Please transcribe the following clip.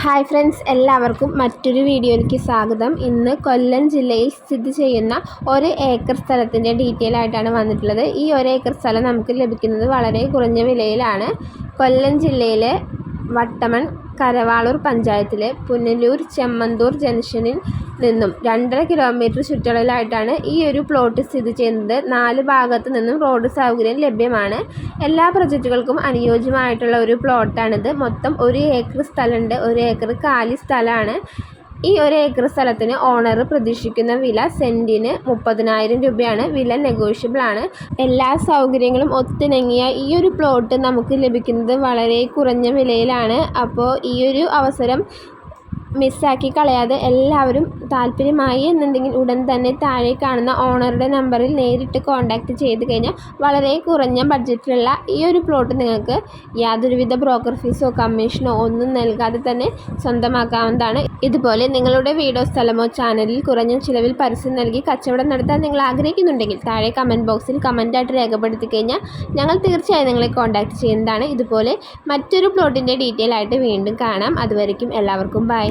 Hi friends എല്ലാവർക്കും മറ്റൊരു വീഡിയോയിലേക്ക് സ്വാഗതം. ഇന്ന് കൊല്ലം ജില്ലയിൽ സ്ഥിതി ചെയ്യുന്ന ഒരു ഏക്കർ സ്ഥലത്തിന്റെ ഡീറ്റെയിൽ ആയിട്ടാണ് വന്നിട്ടുള്ളത്. ഈ ഒരു ഏക്കർ സ്ഥലം നമുക്ക് ലഭിക്കുന്നത് വളരെ കുറഞ്ഞ വിലയിലാണ്. കൊല്ലം ജില്ലയിലെ വട്ടമൺ കരവാളൂർ പഞ്ചായത്തിലെ പുനലൂർ ചെമ്മന്തൂർ ജംഗ്ഷനിൽ നിന്നും രണ്ടര കിലോമീറ്റർ ചുറ്റളവിലായിട്ടാണ് ഈ ഒരു പ്ലോട്ട് സ്ഥിതി ചെയ്യുന്നത്. നാല് ഭാഗത്തു നിന്നും റോഡ് സൗകര്യം ലഭ്യമാണ്. എല്ലാ പ്രൊജക്റ്റുകൾക്കും അനുയോജ്യമായിട്ടുള്ള ഒരു പ്ലോട്ടാണിത് മൊത്തം ഒരു ഏക്കർ സ്ഥലമുണ്ട്. ഒരു ഏക്കർ കാലി സ്ഥലമാണ്. ഈ ഒരു ഏക്കർ സ്ഥലത്തിന് ഓണർ പ്രതീക്ഷിക്കുന്ന വില സെന്റിന് മുപ്പതിനായിരം രൂപയാണ്. വില നെഗോഷ്യബിൾ ആണ്. എല്ലാ സൗകര്യങ്ങളും ഒത്തിണങ്ങിയ ഈ ഒരു പ്ലോട്ട് നമുക്ക് ലഭിക്കുന്നത് വളരെ കുറഞ്ഞ വിലയിലാണ്. അപ്പോൾ ഈ ഒരു അവസരം മിസ്സാക്കി കളയാതെ എല്ലാവരും താല്പര്യമായി എന്നുണ്ടെങ്കിൽ ഉടൻ തന്നെ താഴെ കാണുന്ന ഓണറുടെ നമ്പറിൽ നേരിട്ട് കോൺടാക്റ്റ് ചെയ്ത് കഴിഞ്ഞാൽ വളരെ കുറഞ്ഞ ബഡ്ജറ്റിലുള്ള ഈ ഒരു പ്ലോട്ട് നിങ്ങൾക്ക് യാതൊരുവിധ ബ്രോക്കർ ഫീസോ കമ്മീഷനോ ഒന്നും നൽകാതെ തന്നെ സ്വന്തമാക്കാവുന്നതാണ്. ഇതുപോലെ നിങ്ങളുടെ വീടോ സ്ഥലമോ ചാനലിൽ കുറഞ്ഞ ചിലവിൽ പരസ്യം നൽകി കച്ചവടം നടത്താൻ നിങ്ങൾ ആഗ്രഹിക്കുന്നുണ്ടെങ്കിൽ താഴെ കമന്റ് ബോക്സിൽ കമന്റായിട്ട് രേഖപ്പെടുത്തി കഴിഞ്ഞാൽ ഞങ്ങൾ തീർച്ചയായും നിങ്ങളെ കോൺടാക്റ്റ് ചെയ്യുന്നതാണ്. ഇതുപോലെ മറ്റൊരു പ്ലോട്ടിന്റെ ഡീറ്റെയിൽ ആയിട്ട് വീണ്ടും കാണാം. അതുവരയ്ക്കും എല്ലാവർക്കും ബൈ